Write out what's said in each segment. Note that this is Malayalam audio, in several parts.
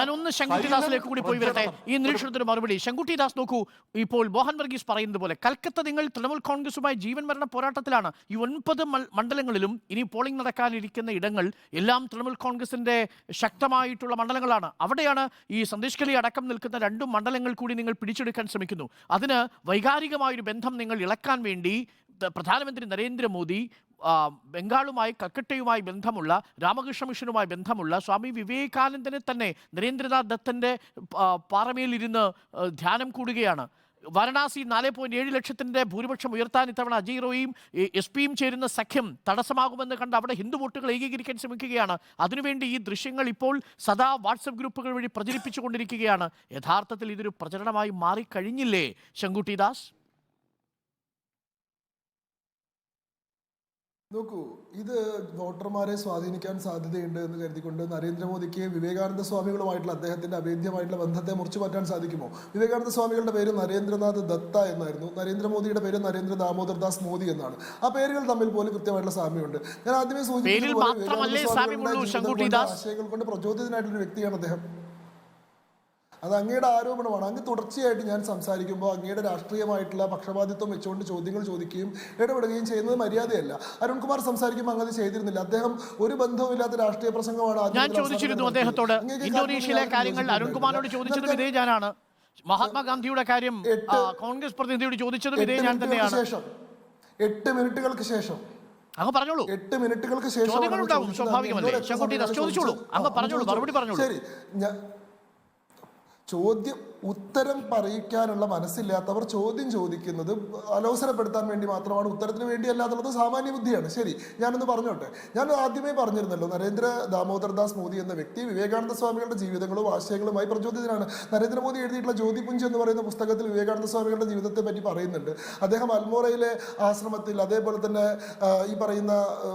ഞാനൊന്ന് ശങ്കുട്ടി ദാസിലേക്ക് കൂടി പോയി വരട്ടെ. ഈ നിരീക്ഷണത്തിന് മറുപടി ശങ്കുട്ടിദാസ് നോക്കൂ ഇപ്പോൾ മോഹൻ വർഗീസ് പറയുന്നത് പോലെ കൽക്കത്ത നിങ്ങൾ തൃണമൂൽ കോൺഗ്രസുമായി ജീവൻ മരണ പോരാട്ടത്തിലാണ്. ഈ ഒൻപത് മണ്ഡലങ്ങളിലും ഇനി പോളിംഗ് നടക്കാനിരിക്കുന്ന ഇടങ്ങൾ എല്ലാം തൃണമൂൽ കോൺഗ്രസിന്റെ ശക്തമായിട്ടുള്ള മണ്ഡലങ്ങളാണ്. അവിടെയാണ് ഈ സന്ദേശ് കലി അടക്കം നിൽക്കുന്ന രണ്ട് മണ്ഡലങ്ങൾ കൂടി നിങ്ങൾ പിടിച്ചെടുക്കാൻ ശ്രമിക്കുന്നു. അതിന് വൈകാരികമായൊരു ബന്ധം നിങ്ങൾ ഇളക്കാൻ വേണ്ടി പ്രധാനമന്ത്രി നരേന്ദ്രമോദി ബംഗാളുമായി കൽക്കട്ടയുമായി ബന്ധമുള്ള രാമകൃഷ്ണ മിഷനുമായി ബന്ധമുള്ള സ്വാമി വിവേകാനന്ദനെ തന്നെ നരേന്ദ്രനാഥ് ദത്തന്റെ പാറമയിലിരുന്ന് ധ്യാനം കൂടുകയാണ്. വാരണാസി നാല് പോയിന്റ് ഏഴ് ലക്ഷത്തിന്റെ ഭൂരിപക്ഷം ഉയർത്താൻ ഇത്തവണ അജയ് റോയും എസ് പിയും ചേരുന്ന സഖ്യം തടസ്സമാകുമെന്ന് കണ്ട് അവിടെ ഹിന്ദു വോട്ടുകൾ ഏകീകരിക്കാൻ ശ്രമിക്കുകയാണ്. അതിനുവേണ്ടി ഈ ദൃശ്യങ്ങൾ ഇപ്പോൾ സദാ വാട്സപ്പ് ഗ്രൂപ്പുകൾ വഴി പ്രചരിപ്പിച്ചുകൊണ്ടിരിക്കുകയാണ്. യഥാർത്ഥത്തിൽ ഇതൊരു പ്രചരണമായി മാറിക്കഴിഞ്ഞില്ലേ? ശങ്കുട്ടി നോക്കൂ ഇത് വോട്ടർമാരെ സ്വാധീനിക്കാൻ സാധ്യതയുണ്ട് എന്ന് കരുതിക്കൊണ്ട് നരേന്ദ്രമോദിക്ക് വിവേകാനന്ദ സ്വാമികളുമായിട്ടുള്ള അദ്ദേഹത്തിന്റെ അഭേദ്യമായിട്ടുള്ള ബന്ധത്തെ മുറിച്ചു മാറ്റാൻ സാധിക്കുമോ? വിവേകാനന്ദ സ്വാമികളുടെ പേര് നരേന്ദ്രനാഥ് ദത്ത എന്നായിരുന്നു. നരേന്ദ്രമോദിയുടെ പേര് നരേന്ദ്ര ദാമോദർ ദാസ് മോദി എന്നാണ്. ആ പേരുകൾ തമ്മിൽ പോലും കൃത്യമായിട്ടുള്ള സാമ്യമുണ്ട്. ഞാൻ ആദ്യമേ സൂചിപ്പിച്ചതുപോലെ ദാസ്? ആശയങ്ങൾ കൊണ്ട് പ്രചോദിതനായിട്ടുള്ള വ്യക്തിയാണ് അദ്ദേഹം. അത് അങ്ങയുടെ ആരോപണമാണ്. അങ്ങ് തുടർച്ചയായിട്ട് ഞാൻ സംസാരിക്കുമ്പോൾ അങ്ങയുടെ രാഷ്ട്രീയമായിട്ടുള്ള പക്ഷപാതിത്വം വെച്ചുകൊണ്ട് ചോദ്യങ്ങൾ ചോദിക്കുകയും ഇടപെടുകയും ചെയ്യുന്നത് മര്യാദയല്ല. അരുൺകുമാർ സംസാരിക്കുമ്പോൾ അങ്ങനെ ചെയ്തിരുന്നില്ല. അദ്ദേഹം ഒരു ബന്ധവുമില്ലാത്ത രാഷ്ട്രീയ പ്രസംഗമാണ് ഞാൻ ചോദിച്ചിരുന്നു അദ്ദേഹത്തോട്. ഇന്തോനേഷ്യയിലെ കാര്യങ്ങൾ കാര്യങ്ങൾ യോജിക്കുന്നുണ്ടായിരുന്നു. അരുൺകുമാറിനോട് ചോദിച്ചതും ഇതേ ഞാനാണ്. മഹാത്മാഗാന്ധിയുടെ കാര്യം കോൺഗ്രസ് പ്രതിനിധിയോട് ചോദിച്ചതും ഇതേ ഞാൻ മിനിറ്റുകൾക്ക് തന്നെയാണ്. ശേഷം. എട്ട് മിനിറ്റുകൾക്ക് ശേഷം. അങ്ങ് പറഞ്ഞോളൂ. എട്ട് മിനിറ്റുകൾക്ക് ശേഷം സ്വാഭാവികമല്ലേ? ചോദിച്ചോളൂ. അങ്ങ് പറഞ്ഞോളൂ, മറുപടി പറഞ്ഞോളൂ. ശരി. ചോദ്യം ഉത്തരം പറയിക്കാനുള്ള മനസ്സില്ലാത്തവർ ചോദ്യം ചോദിക്കുന്നത് അലോസരപ്പെടുത്താൻ വേണ്ടി മാത്രമാണ്. ഉത്തരത്തിന് വേണ്ടി എന്നുള്ളത് സാമാന്യ ബുദ്ധിയാണ്. ശരി ഞാനൊന്ന് പറഞ്ഞോട്ടെ. ഞാൻ ആദ്യമേ പറഞ്ഞിരുന്നല്ലോ നരേന്ദ്ര ദാമോദർ ദാസ് മോദി എന്ന വ്യക്തി വിവേകാനന്ദ സ്വാമികളുടെ ജീവിതങ്ങളും ആശയങ്ങളുമായി പ്രചോദിതനാണ്. നരേന്ദ്രമോദി എഴുതിയിട്ടുള്ള ജ്യോതിപുഞ്ച് എന്ന് പറയുന്ന പുസ്തകത്തിൽ വിവേകാനന്ദ സ്വാമികളുടെ ജീവിതത്തെ പറ്റി പറയുന്നുണ്ട്. അദ്ദേഹം അൽമോറയിലെ ആശ്രമത്തിൽ അതേപോലെ തന്നെ ഈ പറയുന്ന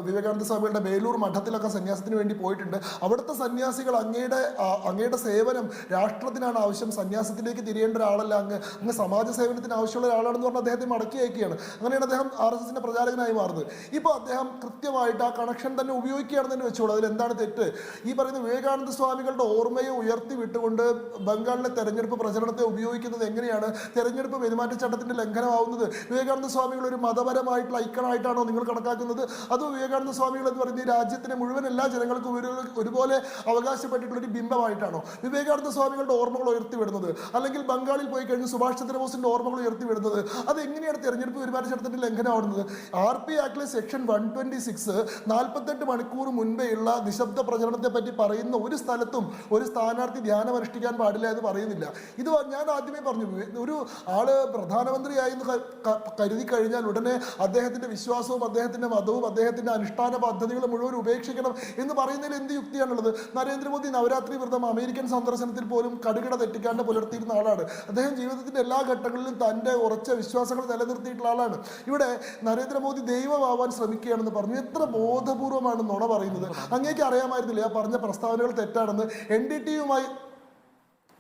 വിവേകാനന്ദ സ്വാമികളുടെ വേലൂർ മഠത്തിലൊക്കെ സന്യാസത്തിന് വേണ്ടി പോയിട്ടുണ്ട്. അവിടുത്തെ സന്യാസികൾ അങ്ങയുടെ അങ്ങയുടെ സേവനം രാഷ്ട്രത്തിനാണ് ആവശ്യം സന്യാസത്തിലേക്ക് തിരിയേണ്ട ഒരാളല്ല അങ്ങ് അങ്ങ് സമാജ സേവനത്തിന് ആവശ്യമുള്ള ഒരാളാണെന്ന് പറഞ്ഞ് അദ്ദേഹത്തെ മടക്കി അയക്കുകയാണ്. അങ്ങനെയാണ് അദ്ദേഹം ആർ എസ് എസിന്റെ പ്രചാരകനായി മാറുന്നത്. ഇപ്പോൾ അദ്ദേഹം കൃത്യമായിട്ട് ആ കണക്ഷൻ തന്നെ ഉപയോഗിക്കുകയാണെന്ന് തന്നെ വെച്ചോളൂ. അതിൽ എന്താണ് തെറ്റ്? ഈ പറയുന്ന വിവേകാനന്ദ സ്വാമികളുടെ ഓർമ്മയെ ഉയർത്തി വിട്ടുകൊണ്ട് ബംഗാളിലെ തെരഞ്ഞെടുപ്പ് പ്രചരണത്തെ ഉപയോഗിക്കുന്നത് എങ്ങനെയാണ്? തെരഞ്ഞെടുപ്പ് പെരുമാറ്റച്ചട്ടത്തിന്റെ ലംഘനമാവുന്നത് വിവേകാനന്ദ സ്വാമികൾ ഒരു മതപരമായിട്ടുള്ള ഐക്കണായിട്ടാണോ നിങ്ങൾ കണക്കാക്കുന്നത്? അതോ വിവേകാനന്ദ സ്വാമികൾ എന്ന് പറയുന്ന ഈ രാജ്യത്തിന്റെ മുഴുവൻ എല്ലാ ജനങ്ങൾക്കും ഒരു ഒരുപോലെ അവകാശപ്പെട്ടിട്ടുള്ള ഒരു ബിംബമായിട്ടാണോ? വിവേകാനന്ദ സ്വാമികളുടെ ഓർമ്മകൾ ഉയർത്തിവിടുന്നത്. അല്ലെങ്കിൽ ബംഗാളിൽ പോയി കഴിഞ്ഞ് സുഭാഷ് ചന്ദ്രബോസിന്റെ ഓർമ്മകൾ ഉയർത്തിവിടുന്നത് അത് എങ്ങനെയാണ് തെരഞ്ഞെടുപ്പ് പെരുമാറ്റച്ചട്ടത്തിന്റെ ലംഘനമാവുന്നത്? ആർ പി ആക്ടിലെ സെക്ഷൻ വൺ ട്വന്റി സിക്സ് നാൽപ്പത്തെട്ട് മണിക്കൂർ മുൻപേയുള്ള നിശബ്ദ പ്രചരണത്തെ പറ്റി പറയുന്ന ഒരു സ്ഥലത്തും ഒരു സ്ഥാനാർത്ഥി ധ്യാനമനുഷ്ഠിക്കാൻ പാടില്ല എന്ന് പറയുന്നില്ല. ഇത് ഞാൻ ആദ്യമേ പറഞ്ഞു ഒരു ആൾ പ്രധാനമന്ത്രിയായി എന്ന് ക- ക- കരുതി കഴിഞ്ഞാൽ ഉടനെ അദ്ദേഹത്തിന്റെ വിശ്വാസവും അദ്ദേഹത്തിന്റെ മതവും അദ്ദേഹത്തിന്റെ അനുഷ്ഠാന പദ്ധതികളും മുഴുവൻ ഉപേക്ഷിക്കണം എന്ന് പറയുന്നതിൽ എന്ത് യുക്തിയാണുള്ളത്? നരേന്ദ്രമോദി നവരാത്രി വ്രതം അമേരിക്കൻ സന്ദർശനത്തിൽ പോലും കടുകിട തെറ്റിക്കാണ്ട് പുലർത്തിയിരുന്ന ആളാണ്. അദ്ദേഹം ജീവിതത്തിന്റെ എല്ലാ ഘട്ടങ്ങളിലും തന്റെ ഉറച്ച വിശ്വാസങ്ങൾ നിലനിർത്തിയിട്ടുള്ള ആളാണ്. ഇവിടെ നരേന്ദ്രമോദി ദൈവമാവാൻ ശ്രമിക്കുകയാണെന്ന് പറഞ്ഞു. എത്ര ബോധപൂർവമാണ് നുണ പറയുന്നത്? അങ്ങേക്ക് അറിയാമായിരുന്നില്ല? ആ പറഞ്ഞ പ്രസ്താവനകൾ തെറ്റാണെന്ന്. എൻ ഡി ടിയുമായി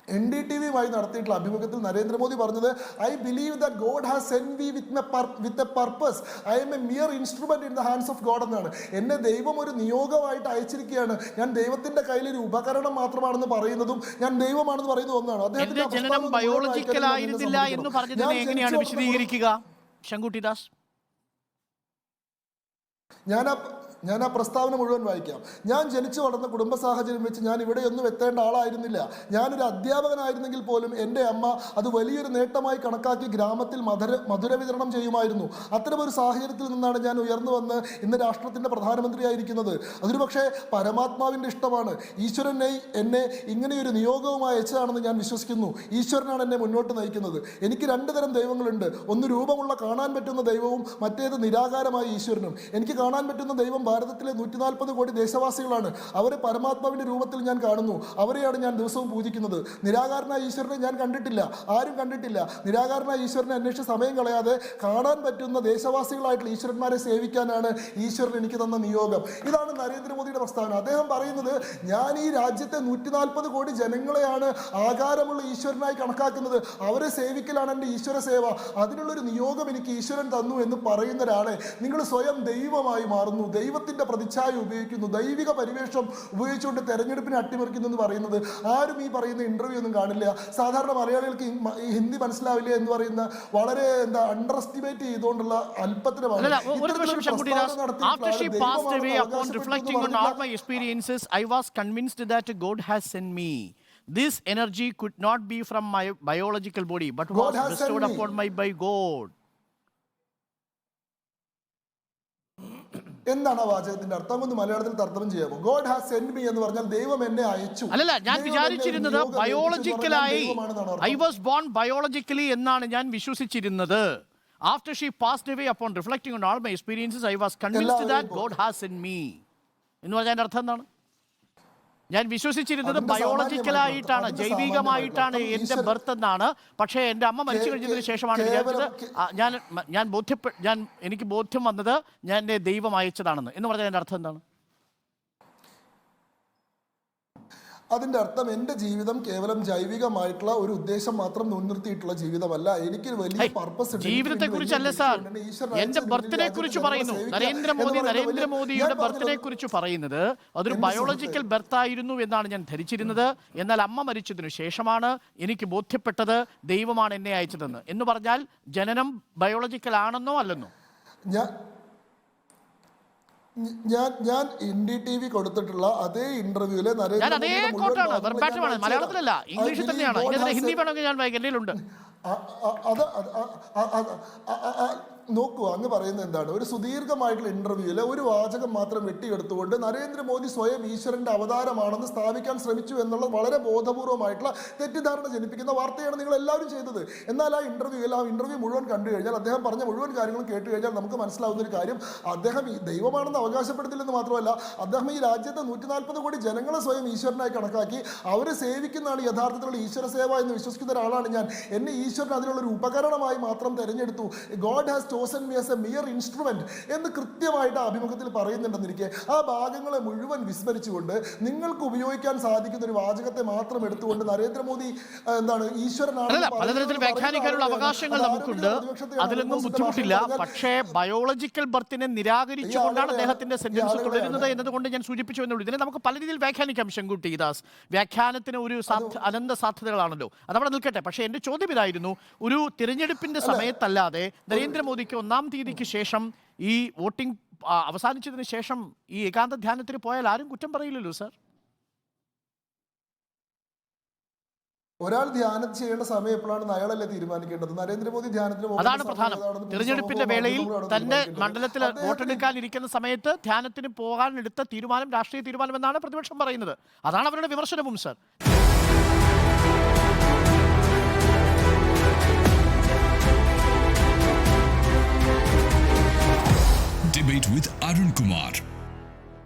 എൻ ഡി ടി വിയുമായി നടത്തിയിട്ടുള്ള അഭിമുഖത്തിൽ നരേന്ദ്രമോദി പറഞ്ഞത് I believe that God has sent we with with a purpose I am a mere instrument in the hands of God എന്നാണ്. എന്നെ ദൈവം ഒരു നിയോഗമായിട്ട് അയച്ചിരിക്കുകയാണ്. ഞാൻ ദൈവത്തിന്റെ കയ്യിൽ ഒരു ഉപകരണം മാത്രമാണെന്ന് പറയുന്നതും ഞാൻ ദൈവമാണെന്ന് പറയുന്നത് ഒന്നാണ്. അദ്ദേഹത്തിന്റെ ഞാൻ എന്ന് പറഞ്ഞതിനെ എങ്ങനെയാണ് ജനിച്ചു വളർന്ന വിശദീകരിക്കുക? ശങ്കുട്ടി ഞാൻ ഞാൻ ആ പ്രസ്താവന മുഴുവൻ വായിക്കാം. ഞാൻ ജനിച്ചു വളർന്ന കുടുംബ സാഹചര്യം വെച്ച് ഞാൻ ഇവിടെയൊന്നും എത്തേണ്ട ആളായിരുന്നില്ല. ഞാനൊരു അധ്യാപകനായിരുന്നെങ്കിൽ പോലും എന്റെ അമ്മ അത് വലിയൊരു നേട്ടമായി കണക്കാക്കി ഗ്രാമത്തിൽ മധുര മധുര വിതരണം ചെയ്യുമായിരുന്നു. അത്തരമൊരു സാഹചര്യത്തിൽ നിന്നാണ് ഞാൻ ഉയർന്നു വന്ന് ഇന്ന് രാഷ്ട്രത്തിന്റെ പ്രധാനമന്ത്രിയായിരിക്കുന്നത്. അതൊരു പക്ഷേ പരമാത്മാവിന്റെ ഇഷ്ടമാണ്. ഈശ്വരനെ എന്നെ ഇങ്ങനെയൊരു നിയോഗവുമായി അയച്ചതാണെന്ന് ഞാൻ വിശ്വസിക്കുന്നു. ഈശ്വരനാണ് എന്നെ മുന്നോട്ട് നയിക്കുന്നത്. എനിക്ക് രണ്ട് തരം ദൈവങ്ങളുണ്ട്. ഒന്ന് രൂപമുള്ള കാണാൻ പറ്റുന്ന ദൈവവും മറ്റേത് നിരാകാരമായ ഈശ്വരനും. എനിക്ക് കാണാൻ പറ്റുന്ന ദൈവം ഭാരതത്തിലെ നൂറ്റി നാൽപ്പത് കോടി ദേശവാസികളാണ്. അവരെ പരമാത്മാവിന്റെ രൂപത്തിൽ ഞാൻ കാണുന്നു. അവരെയാണ് ഞാൻ ദിവസവും പൂജിക്കുന്നത്. നിരാകാരനായ ഈശ്വരനെ ഞാൻ കണ്ടിട്ടില്ല. ആരും കണ്ടിട്ടില്ല. നിരാകാരനായ ഈശ്വരനെ അന്വേഷിച്ച് സമയം കളയാതെ കാണാൻ പറ്റുന്ന ദേശവാസികളായിട്ടുള്ള ഈശ്വരന്മാരെ സേവിക്കാനാണ് ഈശ്വരൻ എനിക്ക് തന്ന നിയോഗം. ഇതാണ് നരേന്ദ്രമോദിയുടെ പ്രസ്താവന അദ്ദേഹം പറയുന്നത് ഞാൻ ഈ രാജ്യത്തെ നൂറ്റി നാൽപ്പത് കോടി ജനങ്ങളെയാണ് ആകാരമുള്ള ഈശ്വരനായി കണക്കാക്കുന്നത്. അവരെ സേവിക്കലാണ് എന്റെ ഈശ്വര സേവ. അതിനുള്ളൊരു നിയോഗം എനിക്ക് ഈശ്വരൻ തന്നു എന്ന് പറയുന്ന ഒരാളെ നിങ്ങൾ സ്വയം ദൈവമായി മാറുന്നു. ദൈവ ദൈവത്തിന്റെ പ്രതിച്ഛായ ഉപയോഗിക്കുന്നു. ദൈവിക പരിവേഷം ഉപയോഗിച്ചുകൊണ്ട് തെരഞ്ഞെടുപ്പിനെ അട്ടിമറിക്കുന്നു എന്ന് പറയുന്നത് ആരും ഈ പറയുന്ന ഇന്റർവ്യൂ ഒന്നും കാണില്ല. സാധാരണ മലയാളികൾക്ക് ഹിന്ദി മനസ്സിലാവില്ല എന്ന് പറയുന്ന വളരെ എന്താ അണ്ടർ എസ്റ്റിമേറ്റ് ചെയ്തുകൊണ്ടുള്ള അല്പത്തിന് me. This energy could not be from my biological body but God was bestowed upon my by god. എന്താണ് ആ വാചകത്തിന്റെ അർത്ഥം? ഒന്ന് മലയാളത്തിൽ തർജമ ചെയ്യാമോ? ഗോഡ് ഹാസ് സെൻഡ് മീ എന്ന് പറഞ്ഞാൽ ദൈവം എന്നെ അയച്ചു. അല്ലല്ല ഞാൻ വിചാരിച്ചിരുന്നത് ബയോളജിക്കലായി ഐ വാസ് ബോൺ ബയോളജിക്കലി എന്നാണ് ഞാൻ വിശ്വസിച്ചിരുന്നത്. After she passed away upon reflecting on all my experiences I was convinced that God has in me എന്ന് പറഞ്ഞാൽ അർത്ഥം എന്താണ്? ഞാൻ വിശ്വസിച്ചിരുന്നത് ബയോളജിക്കലായിട്ടാണ് ജൈവികമായിട്ടാണ് എന്റെ ബർത്ത് എന്നാണ്. പക്ഷേ എന്റെ അമ്മ മരിച്ചു കഴിഞ്ഞതിന് ശേഷമാണ് വിചാരിച്ചത് ഞാൻ ഞാൻ ബോധ്യപ്പെ ഞാൻ എനിക്ക് ബോധ്യം വന്നത് ഞാൻ എന്റെ ദൈവം അയച്ചതാണെന്ന്. എന്ന് പറഞ്ഞാൽ എന്റെ അർത്ഥം എന്താണ്? അതിന്റെ അർത്ഥം എന്റെ ജീവിതം കേവലം ജൈവികമായിട്ടുള്ള ഒരു ഉദ്ദേശം മാത്രം മുൻനിർത്തിയിട്ടുള്ള ജീവിതമല്ല. എനിക്ക് വലിയ പർപ്പസ് ജീവിതത്തെ കുറിച്ചല്ല സാർ. എന്റെ ബർത്ത്ഡേ കുറിച്ച് പറയുന്നു. നരേന്ദ്രമോദി നരേന്ദ്രമോദിയുടെ ബർത്ത്ഡേ കുറിച്ച് പറയുന്നത് അതൊരു ബയോളജിക്കൽ ബർത്ത് ആയിരുന്നു എന്നാണ് ഞാൻ ധരിച്ചിരുന്നത്. എന്നാൽ അമ്മ മരിച്ചതിനു ശേഷമാണ് എനിക്ക് ബോധ്യപ്പെട്ടത് ദൈവമാണ് എന്നെ അയച്ചതെന്ന്. എന്ന് പറഞ്ഞാൽ ജനനം ബയോളജിക്കൽ ആണെന്നോ അല്ലെന്നോ? ഞാൻ ഞാൻ ഞാൻ ഡി ടി വി കൊടുത്തിട്ടുള്ള അതേ ഇന്റർവ്യൂൽ ഞാൻ അതേ കോട്ടാണ് വെർബാറ്റമാണ് മലയാളത്തിലല്ല ഇംഗ്ലീഷിൽ തന്നെയാണ്. ഹിന്ദി വേണമെങ്കിൽ ഞാൻ വൈകല്യയിലുണ്ട് അത് അത് അ- അ- അ- അ- അ- അ- നോക്കൂ അങ്ങ് പറയുന്നത് എന്താണ്? ഒരു സുദീർഘമായിട്ടുള്ള ഇന്റർവ്യൂവിൽ ഒരു വാചകം മാത്രം വെട്ടിയെടുത്തുകൊണ്ട് നരേന്ദ്രമോദി സ്വയം ഈശ്വരന്റെ അവതാരമാണെന്ന് സ്ഥാപിക്കാൻ ശ്രമിച്ചു എന്നുള്ള വളരെ ബോധപൂർവമായിട്ടുള്ള തെറ്റിദ്ധാരണ ജനിപ്പിക്കുന്ന വാർത്തയാണ് നിങ്ങൾ എല്ലാവരും ചെയ്തത്. എന്നാൽ ആ ഇന്റർവ്യൂവിൽ ആ ഇന്റർവ്യൂ മുഴുവൻ കണ്ടു കഴിഞ്ഞാൽ അദ്ദേഹം പറഞ്ഞ മുഴുവൻ കാര്യങ്ങളും കേട്ട് കഴിഞ്ഞാൽ നമുക്ക് മനസ്സിലാവുന്ന ഒരു കാര്യം അദ്ദേഹം ഈ ദൈവമാണെന്ന് അവകാശപ്പെടുത്തില്ലെന്ന് മാത്രമല്ല അദ്ദേഹം ഈ രാജ്യത്തെ നൂറ്റി നാൽപ്പത് കോടി ജനങ്ങളെ സ്വയം ഈശ്വരനായി കണക്കാക്കി അവരെ സേവിക്കുന്നതാണ് യഥാർത്ഥത്തിലുള്ള ഈശ്വര സേവ എന്ന് വിശ്വസിക്കുന്ന ഒരാളാണ് ഞാൻ. എന്നെ ഈശ്വരൻ അതിനുള്ള ഒരു ഉപകരണമായി മാത്രം തിരഞ്ഞെടുത്തു. God has chosen me as a mere instrument എന്ന് കൃത്യമായിട്ട് അഭിമുഖത്തിൽ പറയുന്നുണ്ടെന്നിരിക്കെ ആ ഭാഗങ്ങളെ മുഴുവൻ വിസ്മരിച്ചുകൊണ്ട് നിങ്ങൾക്ക് ഉപയോഗിക്കാൻ സാധിക്കുന്ന ഒരു വാചകത്തെ മാത്രം എടുത്തുകൊണ്ട് നരേന്ദ്രമോദി എന്താണ് പറയുന്നത് പലതരത്തിൽ വ്യാഖ്യാനിക്കാനുള്ള. അവകാശങ്ങൾ നമുക്കുണ്ട്. അതിലൊന്നും ബുദ്ധിമുട്ടില്ല പക്ഷേ ബയോളജിക്കൽ ബർത്തിനെ നിരാകരിച്ചുകൊണ്ടാണ്. അദ്ദേഹത്തിന്റെ സെന്റൻസ്. തുടരുന്നത് എന്നതുകൊണ്ട് ഞാൻ സൂചിപ്പിച്ചു എന്നുള്ളൂ ഇതിനെ നമുക്ക് പല രീതിയിൽ വ്യാഖ്യാനിക്കാം ശങ്കുട്ടി ദാസ് വ്യാഖ്യാനത്തിന് ഒരു അനന്ത സാധ്യതകളാണല്ലോ അതവിടെ നിൽക്കട്ടെ പക്ഷേ എന്റെ ചോദ്യം ഇതായിരുന്നു ഒരു തിരഞ്ഞെടുപ്പിന്റെ സമയത്തല്ലാതെ നരേന്ദ്രമോദിക്ക് ഒന്നാം തീയതിക്ക് ശേഷം ഈ വോട്ടിംഗ് അവസാനിച്ചതിന് ശേഷം ഈ ഏകാന്ത ധ്യാനത്തിന് പോയാൽ ആരും കുറ്റം പറയില്ലല്ലോ സർ. ഒരാൾ ധ്യാനം ചെയ്യേണ്ട സമയം എപ്പോഴാണെന്ന് അയാളല്ലേ തീരുമാനിക്കേണ്ടത്? നരേന്ദ്രമോദി ധ്യാനത്തിന് അതാണ് പ്രധാനം. തിരഞ്ഞെടുപ്പിന്റെ വേളയിൽ തന്റെ. മണ്ഡലത്തിൽ വോട്ടെടുക്കാനിരിക്കുന്ന സമയത്ത് ധ്യാനത്തിന് പോകാൻ എടുത്ത തീരുമാനം രാഷ്ട്രീയ തീരുമാനം എന്നാണ് പ്രതിപക്ഷം പറയുന്നത്. അതാണ് അവരുടെ വിമർശനവും sir. Debate with Arun Kumar